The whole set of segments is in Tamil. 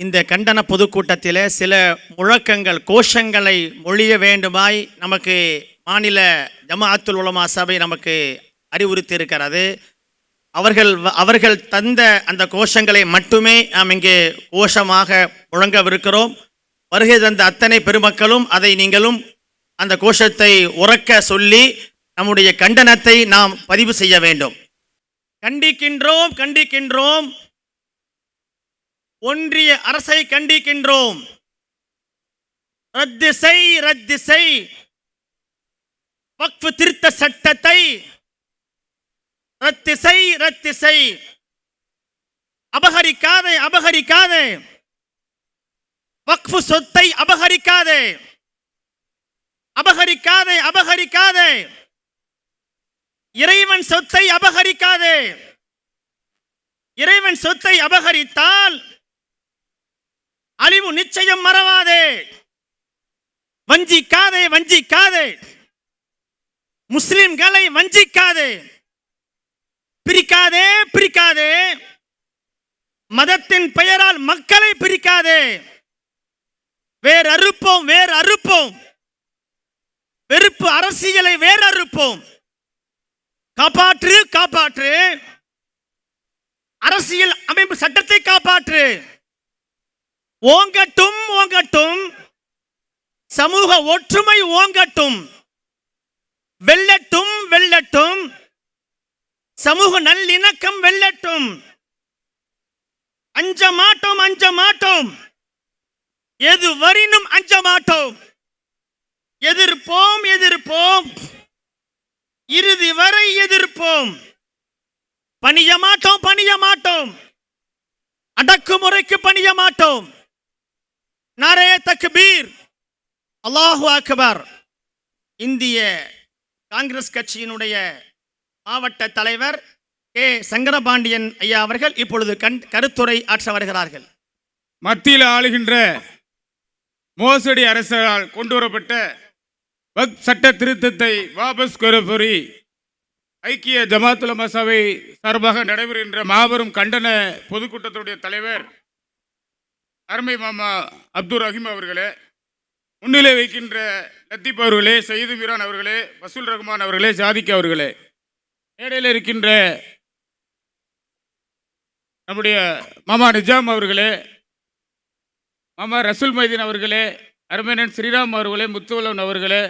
இந்த கண்டன பொதுக்கூட்டத்தில் சில முழக்கங்கள் கோஷங்களை மொழிய வேண்டுமாய் நமக்கு மாநில ஜமாஅத்துல் உலமா சபை நமக்கு அறிவுறுத்தி இருக்கிறது அவர்கள் வ- அவர்கள் தந்த அந்த கோஷங்களை மட்டுமே நாம் இங்கே கோஷமாக முழங்கவிருக்கிறோம். வருகை தந்த அத்தனை பெருமக்களும் அதை நீங்களும் அந்த கோஷத்தை உறக்க சொல்லி நம்முடைய கண்டனத்தை நாம் பதிவு செய்ய வேண்டும். கண்டிக்கின்றோம் கண்டிக்கின்றோம். ஒன்றிய அரசை கண்டிக்கின்றோம். ரத்து செய் ரத்து செய் வக்ஃபு திருத்த சட்டத்தை. ரத்து செய் ரத்து செய் அபகரிக்காதே அபகரிக்காதே. வக்ஃபு சொத்தை அபகரிக்காதே. அபகரிக்காதே அபகரிக்காதே. இறைவன் சொத்தை அபகரிக்காதே. இறைவன் சொத்தை அபகரித்தால் அழிவு நிச்சயம் மறவாதே. வஞ்சிக்காதே வஞ்சிக்காதே. முஸ்லிம்களை வஞ்சிக்காதே. பிரிக்காதே பிரிக்காதே. மதத்தின் பெயரால் மக்களை பிரிக்காதே. வேறு அறுப்போம் வேறு அறுப்போம் வெறுப்பு அரசியலை வேறு அறுப்போம் காப்பாற்று காப்பாற்று. அரசியல் அமைப்பு சட்டத்தை காப்பாற்று. ஓங்கட்டும் ஓங்கட்டும். சமூக ஒற்றுமை ஓங்கட்டும். வெல்லட்டும் வெல்லட்டும். சமூக நல்லிணக்கம் வெல்லட்டும். அஞ்ச மாட்டோம் அஞ்ச மாட்டோம் எது வரினும் அஞ்ச மாட்டோம் எதிர்ப்போம் எதிர்ப்போம். இறுதி வரை எதிர்ப்போம். பணிய மாட்டோம் பணிய மாட்டோம் அடக்குமுறைக்கு பணிய மாட்டோம் நாரே தக்பீர். அல்லாஹு அக்பர். இந்திய காங்கிரஸ் கட்சியினுடைய மாவட்ட தலைவர் கே. சங்கரபாண்டியன் ஐயா அவர்கள் இப்பொழுது கண் கருத்துரை ஆற்ற வருகிறார்கள். மத்தியில் ஆளுகின்ற மோசடி அரசால் கொண்டு வரப்பட்ட வக் சட்ட திருத்தத்தை வாபஸ் கோரி ஐக்கிய ஜமாத்துல மசாவை சார்பாக நடைபெறுகின்ற மாபெரும் கண்டன பொதுக்கூட்டத்துடைய தலைவர் அருமை மாமா அப்துல் ரஹீம் அவர்களே முன்னிலை வைக்கின்ற லத்தீப் அவர்களே சயீது மீரான் அவர்களே வசூல் ரஹ்மான் அவர்களே ஜாதிக் அவர்களே மேடையில் இருக்கின்ற நம்முடைய மாமா நிஜாம் அவர்களே மாமா ரசூல் மைதீன் அவர்களே அருமையன் ஸ்ரீராம் அவர்களே முத்துவலன் அவர்களே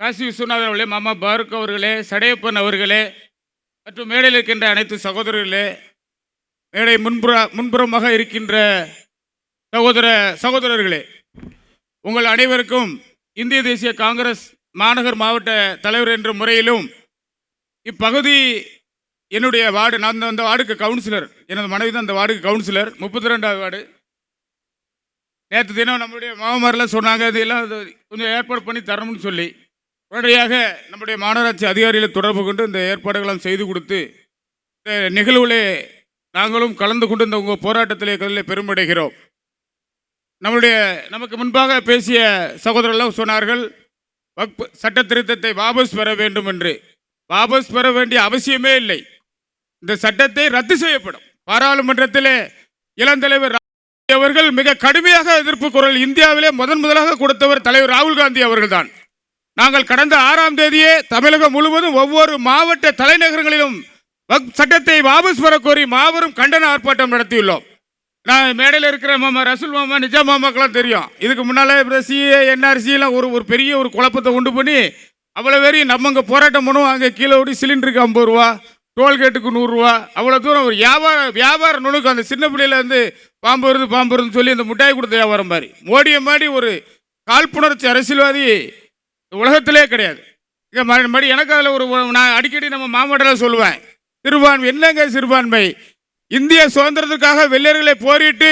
காசி விஸ்வநாதன் அவர்களே மாமா பாருக் அவர்களே சடையப்பன் அவர்களே மற்றும் மேடையில் இருக்கின்ற அனைத்து சகோதரர்களே மேடை முன்புற முன்புறமாக இருக்கின்ற சகோதர சகோதரர்களே உங்கள் அனைவருக்கும் இந்திய தேசிய காங்கிரஸ் மாநகர் மாவட்ட தலைவர் என்ற முறையிலும் இப்பகுதி என்னுடைய வார்டு நான் அந்த- அந்த வார்டுக்கு கவுன்சிலர் எனது மனைவி தான் அந்த வார்டுக்கு கவுன்சிலர் முப்பத்தி ரெண்டாவது வார்டு. நேற்று தினம் நம்முடைய மாமமாரெலாம் சொன்னாங்க இதெல்லாம் கொஞ்சம் ஏற்பாடு பண்ணி தரணும்னு சொல்லி உடனடியாக நம்முடைய மாநகராட்சி அதிகாரிகளை தொடர்பு கொண்டு இந்த ஏற்பாடுகளாம் செய்து கொடுத்து இந்த நிகழ்வுலே நாங்களும் கலந்து கொண்டு இந்த உங்கள் போராட்டத்திலே கதிலே பெருமடைகிறோம். நம்முடைய நமக்கு முன்பாக பேசிய சகோதரர்களும் சொன்னார்கள் வக்பு சட்ட திருத்தத்தை வாபஸ் பெற வேண்டும் என்று. வாபஸ் பெற வேண்டிய அவசியமே இல்லை. இந்த சட்டத்தை ரத்து செய்யப்படும். பாராளுமன்றத்திலே இளந்தலைவர் அவர்கள் மிக கடுமையாக எதிர்ப்பு குரல் இந்தியாவிலே முதன் முதலாக கொடுத்தவர் தலைவர் ராகுல் காந்தி அவர்கள்தான். நாங்கள் கடந்த ஆறாம் தேதியே தமிழகம் முழுவதும் ஒவ்வொரு மாவட்ட தலைநகரங்களிலும் சட்டத்தை வாபஸ் பெற கோரி மாபெரும் கண்டன ஆர்ப்பாட்டம் நடத்தியுள்ளோம். நான் மேடையில் இருக்கிற மாமா ரசூல் மாமா நிஜா மாமாக்கெல்லாம் தெரியும். இதுக்கு முன்னாலே சிஏ என்ஆர்சியெல்லாம் ஒரு ஒரு பெரிய ஒரு குழப்பத்தை உண்டு பண்ணி அவ்வளோ பேரையும் நம்ம அங்கே போராட்டம் பண்ணுவோம். அங்கே கீழே ஓடி சிலிண்டருக்கு ஐம்பது ரூபா டோல்கேட்டுக்கு நூறுரூவா அவ்வளோ தூரம் ஒரு வியாபார வியாபார நுணுக்கு அந்த சின்ன பிள்ளையிலேருந்து பாம்பு வருது பாம்பு வருதுன்னு சொல்லி அந்த மிட்டாய் கொடுத்த வியாபாரம் மாதிரி மோடியை மாதிரி ஒரு காழ்ப்புணர்ச்சி அரசியல்வாதி உலகத்திலே கிடையாது. இங்கே மறுபடி எனக்கு அதில் ஒரு நான் அடிக்கடி நம்ம மாமாட்டெல்லாம் சொல்லுவேன். சிறுபான்மை என்னங்க சிறுபான்மை? இந்திய சுதந்திரத்துக்காக வெள்ளையர்களை போரிட்டு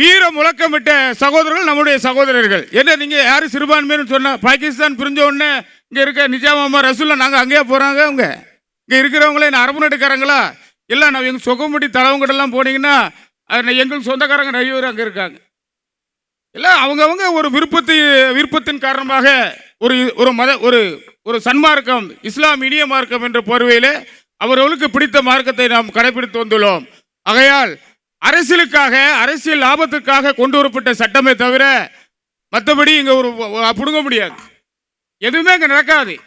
வீர முழக்கமிட்ட சகோதரர்கள் நம்முடைய சகோதரர்கள். என்ன நீங்கள் யார் சிறுபான்மைன்னு சொன்ன பாகிஸ்தான் பிரிஞ்ச உடனே இங்கே இருக்க நிஜாமாமா ரசூல்லா நாங்கள் அங்கேயே போகிறாங்க அவங்க? இங்கே இருக்கிறவங்களே நான் அரபு நாட்டுக்காரங்களா? இல்லை நான் எங்கள் சொகமுடி தலைவங்கிட்டலாம் போனீங்கன்னா எங்களுக்கு சொந்தக்காரங்க நிறைய பேர் அங்கே இருக்காங்க. இல்லை அவங்கவுங்க ஒரு விருப்பத்தை விருப்பத்தின் காரணமாக ஒரு ஒரு மத ஒரு ஒரு சன்மார்க்கம் இஸ்லாம் இனிய மார்க்கம் என்ற பார்வையில் அவர்களுக்கு பிடித்த மார்க்கத்தை நாம் கடைபிடித்து வந்துள்ளோம். ஆகையால் அரசியலுக்காக அரசியல் லாபத்துக்காக கொண்டு வரப்பட்ட சட்டமே தவிர மற்றபடி இங்கே ஒரு பிடுங்க புடுங்க முடியாது. எதுவுமே இங்கே நடக்காது.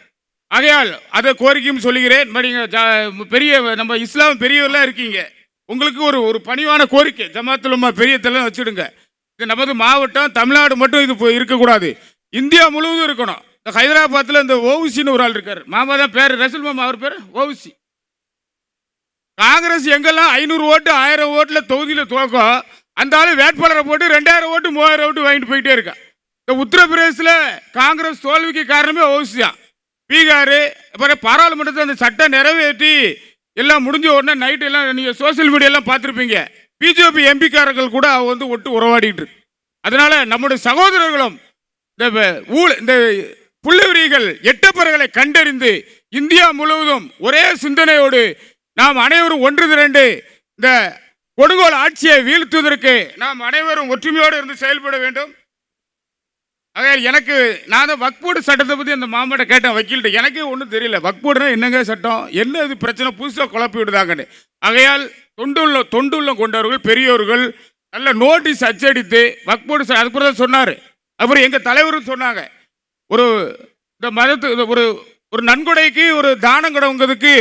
ஆகையால் அதை கோரிக்கையும் சொல்லுகிறேன். ஜா- பெரிய நம்ம இஸ்லாம் பெரியவர்களாக இருக்கீங்க. உங்களுக்கு ஒரு ஒரு பணிவான கோரிக்கை. ஜமாத்துலமா பெரிய தலை வச்சுடுங்க. இது நமது மாவட்டம் தமிழ்நாடு மட்டும் இது இப்போ இருக்கக்கூடாது. இந்தியா முழுவதும் இருக்கணும். இந்த ஹைதராபாத்தில் இந்த ஓவிசின்னு ஒரு ஆள் இருக்கார். மாமா தான் பேர் ரசூல் மாமா அவர் பேர்? ஓவிசி காங்கிரஸ் எங்கெல்லாம் ஐநூறு ஓட்டு ஆயிரம் ஓட்டில் தொகுதியில் துவக்கம் அந்த ஆள் வேட்பாளரை போட்டு ரெண்டாயிரம் ஓட்டு மூவாயிரம் ஓட்டு வாங்கிட்டு போயிட்டே இருக்கான் இந்த உத்தரப்பிரதேசில் காங்கிரஸ் தோல்விக்கு காரணமே அவசியம் தான். பீகார் அப்புறம் பாராளுமன்றத்தில் அந்த சட்டம் நிறைவேற்றி எல்லாம் முடிஞ்ச உடனே நைட் எல்லாம் நீங்கள் சோஷியல் மீடியாலாம் பார்த்துருப்பீங்க. பிஜேபி எம்பிக்காரர்கள் கூட அவங்க வந்து ஒட்டு உறவாடிட்டு இருக்கு. அதனால நம்முடைய சகோதரர்களும் இந்த ஊழ் இந்த புள்ளிவிரிகள் எட்டப்பறைகளை கண்டறிந்து இந்தியா முழுவதும் ஒரே சிந்தனையோடு நாம் அனைவரும் ஒன்று திரண்டு இந்த கொடுங்கோல் ஆட்சியை வீழ்த்துவதற்கு நாம் அனைவரும் ஒற்றுமையோடு இருந்து செயல்பட வேண்டும். ஆகையால் எனக்கு நான் தான் வக்போர்டு சட்டத்தை பற்றி அந்த மாமாட்ட கேட்டேன் வக்கீல்கிட்ட. எனக்கே ஒன்றும் தெரியல. வக்போர்டுனா என்னங்க சட்டம்? என்ன இது பிரச்சனை? புதுசாக குழப்பி விடுதாங்கன்னு. ஆகையால் தொண்டுள்ள தொண்டுள்ள கொண்டவர்கள் பெரியோர்கள் நல்ல நோட்டீஸ் அச்சடித்து வக்போர்டு ச- அதுக்கு தான் சொன்னார். அப்புறம் எங்கள் தலைவரும் சொன்னாங்க. ஒரு இந்த மதத்து இந்த ஒரு ஒரு நன்கொடைக்கு ஒரு தானம் கொடுங்கிறதுக்கு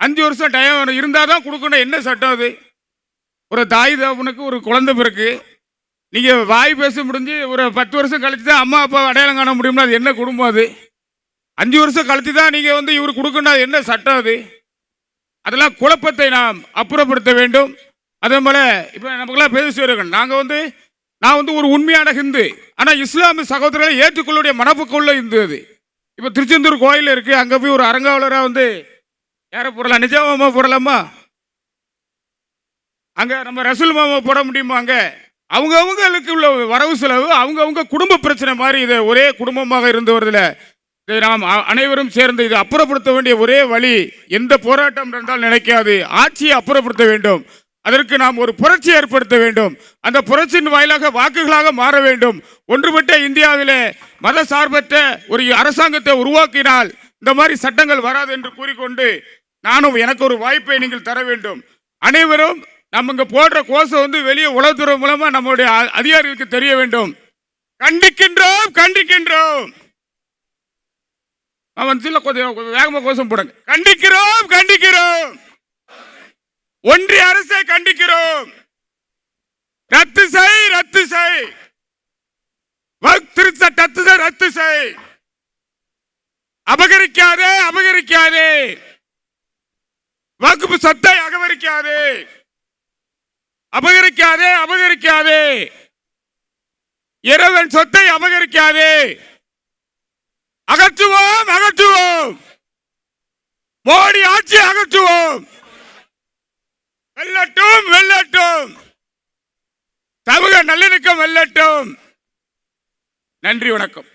அஞ்சு வருஷம் டைம் இருந்தால் தான் கொடுக்கணும். என்ன சட்டம் அது? ஒரு தாய் தகப்பனுக்கு ஒரு குழந்தை பிறகு நீங்கள் வாய் பேச முடிஞ்சு ஒரு பத்து வருஷம் கழித்து தான் அம்மா அப்பா அடையாளம் காண முடியும்னா அது என்ன குடும்பம் அது? அஞ்சு வருஷம் கழித்து தான் நீங்கள் வந்து இவர் கொடுக்கணும். அது என்ன சட்டம் அது? அதெல்லாம் குழப்பத்தை நாம் அப்புறப்படுத்த வேண்டும். அதே போல் இப்போ நமக்கெல்லாம் பேசுவீர்கள் நாங்கள் வந்து நான் வந்து ஒரு உண்மையான ஹிந்து. ஆனால் இஸ்லாமிய சகோதரர்களை ஏற்றுக்கொள்ளுடைய மனப்புக்குள்ள இந்து அது. இப்போ திருச்செந்தூர் கோயில் இருக்குது அங்கே போய் ஒரு அரங்காவலராக வந்து யாரை போடலாம்? நிஜாமாமா போடலாமா? அங்கே நம்ம ரசூல் மாமா போட முடியுமா அங்கே? அவங்கவுங்களுக்கு உள்ள வரவு செலவு அவங்கவுங்க குடும்ப பிரச்சனை மாதிரி இதை ஒரே குடும்பமாக இருந்து வருதுல. இதை நாம் அனைவரும் சேர்ந்து இதை அப்புறப்படுத்த வேண்டிய ஒரே வழி எந்த போராட்டம் என்றால் நினைக்காது. ஆட்சியை அப்புறப்படுத்த வேண்டும். அதற்கு நாம் ஒரு புரட்சி ஏற்படுத்த வேண்டும். அந்த புரட்சியின் வாயிலாக வாக்குகளாக மாற வேண்டும். ஒன்றுபட்ட இந்தியாவிலே மத சார்பற்ற ஒரு அரசாங்கத்தை உருவாக்கினால் இந்த மாதிரி சட்டங்கள் வராது என்று கூறிக்கொண்டு நானும் எனக்கு ஒரு வாய்ப்பை நீங்கள் தர வேண்டும். அனைவரும் நம்ம இங்க போடுற கோஷம் வந்து வெளியே உளவுத்துறை மூலமா நம்மளுடைய அ- அதிகாரிகளுக்கு தெரிய வேண்டும். கண்டிக்கின்றோம் கண்டிக்கின்றோம். அவன் சில கொஞ்சம் வேகமாக வேகமா கோஷம் போடுங்க. கண்டிக்கிறோம் கண்டிக்கிறோம். ஒன்றிய அரசை கண்டிக்கிறோம். ரத்து செய் ரத்து செய். வக்ஃப் ரத்து செய். அபகரிக்காதே அபகரிக்காதே. வகுப்பு சொத்தை அகவரிக்காதே அபகரிக்காதே அபகரிக்காதே. இறைவன் சொத்தை அபகரிக்காதே. அகற்றுவோம் அகற்றுவோம். மோடி ஆட்சி அகற்றுவோம். வெல்லட்டும் வெல்லட்டும். சமூக நல்லிணக்கம் வெல்லட்டும். நன்றி வணக்கம்.